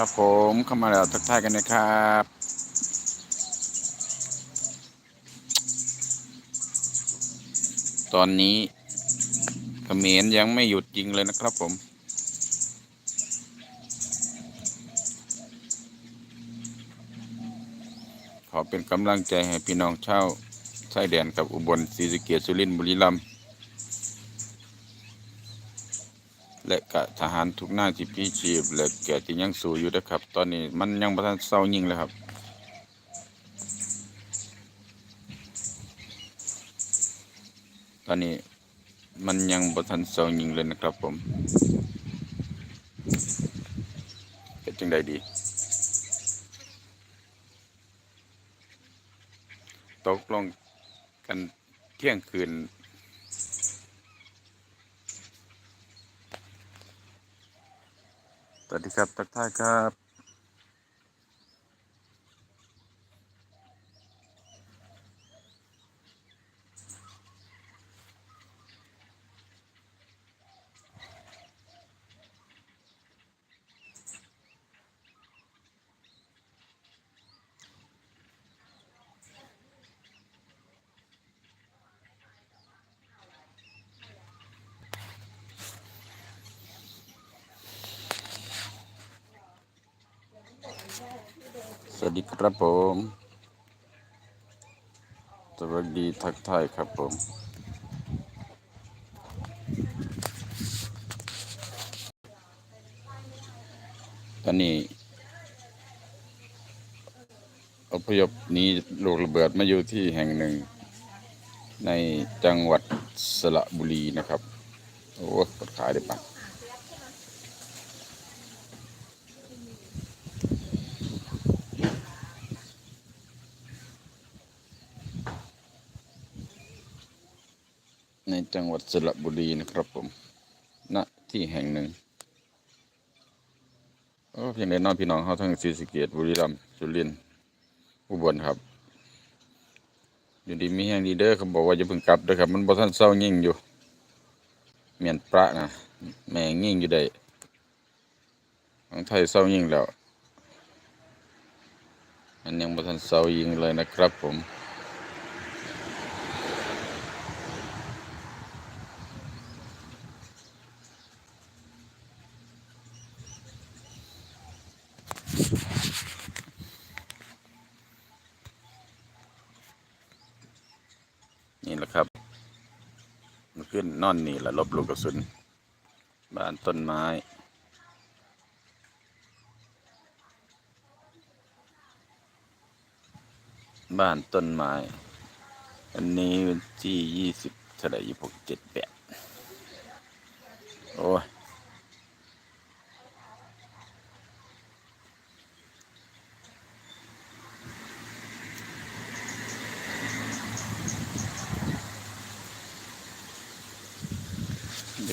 ครับผมเข้ามาแล้วทักทายกันนะครับ ตอนนี้เขมรยังไม่หยุดจริงเลยนะครับผมขอเป็นกำลังใจให้พี่น้องชาวชายแดนกับอุบลศรีสะเกษสุรินทร์บุรีรัมย์ และกะทหารทุกหน้าที่พี่ชีพและแก่ที่ยังสู้อยู่นะครับ ตอนนี้มันยังประทันเศร้ายิ่งเลยครับตอนนี้มันยังประทันเศร้ายิ่งเลยนะครับผมเป็นจังใดดีตกลงกันเที่ยงคืน สวัสดีครับทักทายครับ วัสดีครับผม สวัสดีทักทายครับผม ตอนนี้อพยพนี้ลูกระเบิดมาอยู่ที่แห่งหนึ่ง ในจังหวัดสระบุรีนะครับ โอ้ปดขายได้ปะ จังหวัดสระบุรีนะครับผม ณ ที่แห่งหนึ่งโอ้เพียงแต่นอนพี่น้องเขาทั้งศรีสะเกษบุรีรัมย์สุรินทร์อุบลครับ อยู่ดีมีแห่งดีเด้อเขาบอกว่าจะเพิ่งกลับด้อครับ มันบ่ทันเศร้ายิ่งอยู่ เมียนประนะแม่งยิ่งอยู่ได้ของไทยเศร้ายิ่งแล้ว มันยังบ่ทันเศร้ายิ่งเลยนะครับผม นี่แหละครับมันขึ้นนอนนี่แหละลบลูกกระสุนบ้านต้นไม้ บ้านต้นไม้ อันนี้วันที่ยี่สิบเท่าไหร่ยี่หกเจ็ดแปดโอ้ย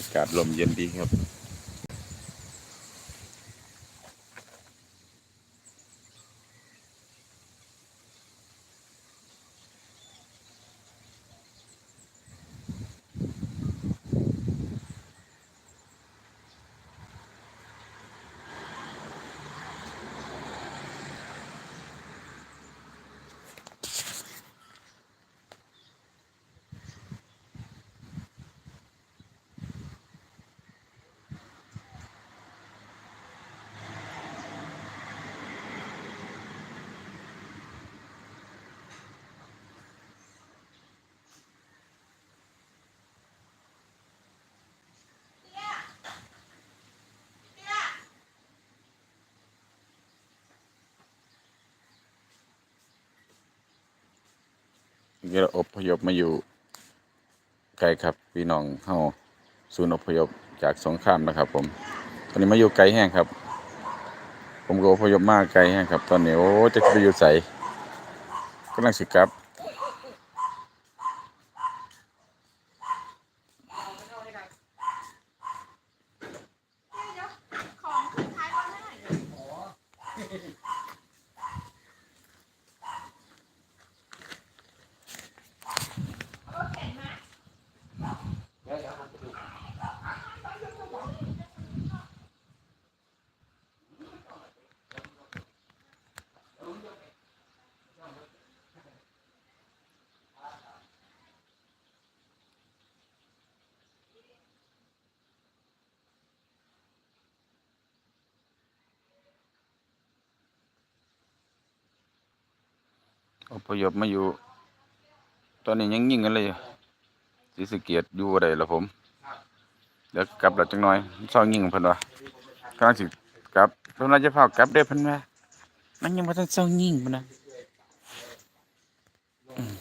ากาศลมเย็นดีครับ นี่เราอพยพมาอยู่ไกลครับพี่น้องเข้าศูนย์อพยพจากสงครามนะครับ ผม ตอนนี้มาอยู่ไกลแห้งครับ ผมก็อพยพมากไกลแห้งครับ ตอนนี้โอ้จะไปอยู่ใสกำลังสิกลับ อพยพมาอยู่ ตอนนี้ยังยิ่งกันเลยสีสเกียรติอยู่อะไรล่ะผม เดี๋ยวกลับหลับจังน้อยซองยิ่งเพิ่นวะกำลังสิกลับเพิ่นว่าจะพากลับได้เพิ่นไหมมันยังบ่ทันซองยิ่งเพิ่นนะอืม